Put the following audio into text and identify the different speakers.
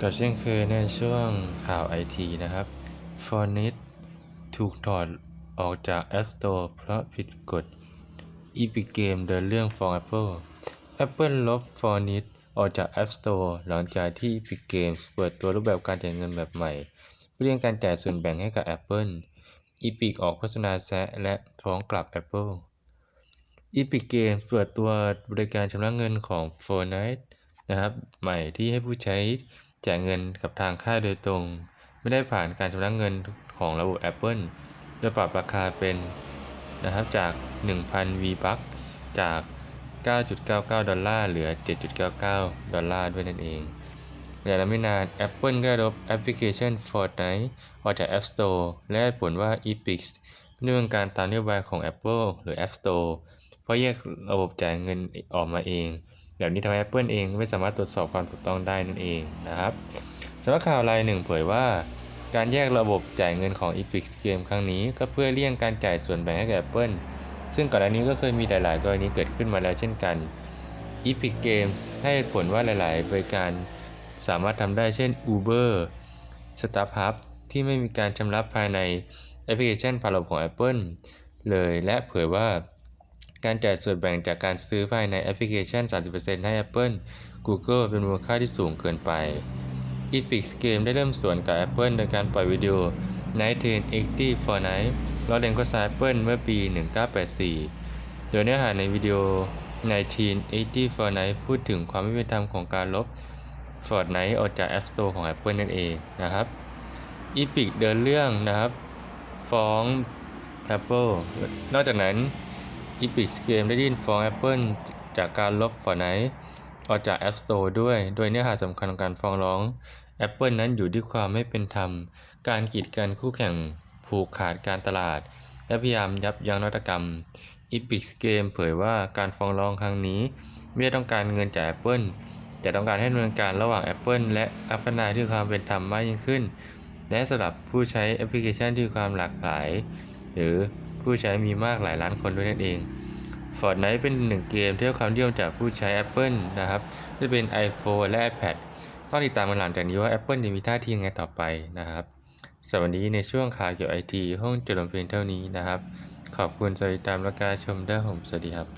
Speaker 1: ก็เช่นเคยในช่วงข่าวไอทีนะครับ f o r n i t ถูกถอดออกจาก App Store เพราะผิดกฎ Epic Game เดินเรื่องฟ้อง Apple Apple ลบ f o r n i t ออกจาก App Store หลังจากที่ Epic Games เปิดตัวรูปแบบการจ่ายเงินแบบใหม่ เพื่อเรียงการจ่ายส่วนแบ่งให้กับ Apple Epic ออกโฆษณาแซะและฟ้องกลับ Apple Epic Games เปิดตัวบริการชำระเงินของ Fortnite นะครับ ใหม่ที่ให้ผู้ใช้ จ่ายเงินกับทางค่ายโดยตรง ไม่ได้ผ่านการชำระเงินของระบบ Apple โดยปรับราคาเป็นนะครับจาก 1,000 V-Bucks จาก 9.99 ดอลลาร์เหลือ 7.99 ดอลลาร์ด้วยนั่นเองและไม่นาน Apple ก็ลบแอปพลิเคชัน Fortnite ออกจาก App Store และผลว่า Epic เนื่องการตามนโยบายของ Apple หรือ App Store เพราะแยกระบบจ่ายเงินออกมาเอง แบบนี้ทำให้ Apple เองไม่สามารถตรวจสอบความถูกต้องได้นั่นเองนะครับสำนักข่าวรายหนึ่งเผยว่า การแยกระบบจ่ายเงินของ Epic Game ครั้งนี้ ก็เพื่อเลี่ยงการจ่ายส่วนแบ่งให้กับ Apple ซึ่งก่อนหน้านี้ก็เคยมีหลาย ๆ กรณีเกิดขึ้นมาแล้วเช่นกัน Epic Games ให้ผลว่าหลาย ๆ บริการสามารถทำได้เช่น Uber StubHub ที่ไม่มีการชำระภายในแอปพลิเคชันผ่านระบบของ Apple เลยและเผยว่า การจ่ายส่วนแบ่งจากการซื้อภายในแอปพลิเคชัน 30%ให้ Apple Google เป็นมูลค่าที่สูงเกินไป Epic Games ได้เริ่มสวนกับ Apple โดยการปล่อยวิดีโอ 1980 Fortnite ล้อเลียนโฆษณา Apple เมื่อปี 1984 โดยเนื้อหาในวิดีโอ 1980 Fortnite พูดถึงความไม่เป็นธรรมของการลบ Fortnite ออกจาก App Store ของ Apple นั่นเองนะครับ Epic เดินเรื่องนะครับ ฟ้อง Apple นอกจากนั้น Epic Games ได้ยื่นฟ้อง Apple จากการลบ Fortnite ออกจาก App Store ด้วย โดยเนื้อหาสำคัญของการฟ้องร้อง Apple นั้นอยู่ที่ความไม่เป็นธรรม การกีดกันคู่แข่งผูกขาดการตลาด และพยายามยับยั้งนวัตกรรม Epic Games เผยว่าการฟ้องร้องครั้งนี้ ไม่ได้ต้องการเงินจาก Apple แต่ต้องการให้ดำเนินการระหว่าง Apple และอัพนาที่ความเป็นธรรมมากยิ่งขึ้น และสำหรับผู้ใช้แอปพลิเคชันที่ความหลากหลาย หรือ ผู้ใช้มีมากหลายล้านคนด้วยนั่นเอง Fortnite เป็นหนึ่งเกมที่ได้ความนิยมจากผู้ใช้ Apple นะครับจะเป็น iPhone และ iPad ต้องติดตามกันหลังจากนี้ว่า Apple จะมีท่าทียังไงต่อไปนะครับสวัสดีในช่วงข่าวเกี่ยวกับไอทีห้องจดลงเพียงเท่านี้นะครับ ขอบคุณสวัสดีตามและการชมด้วยผมสวัสดีครับ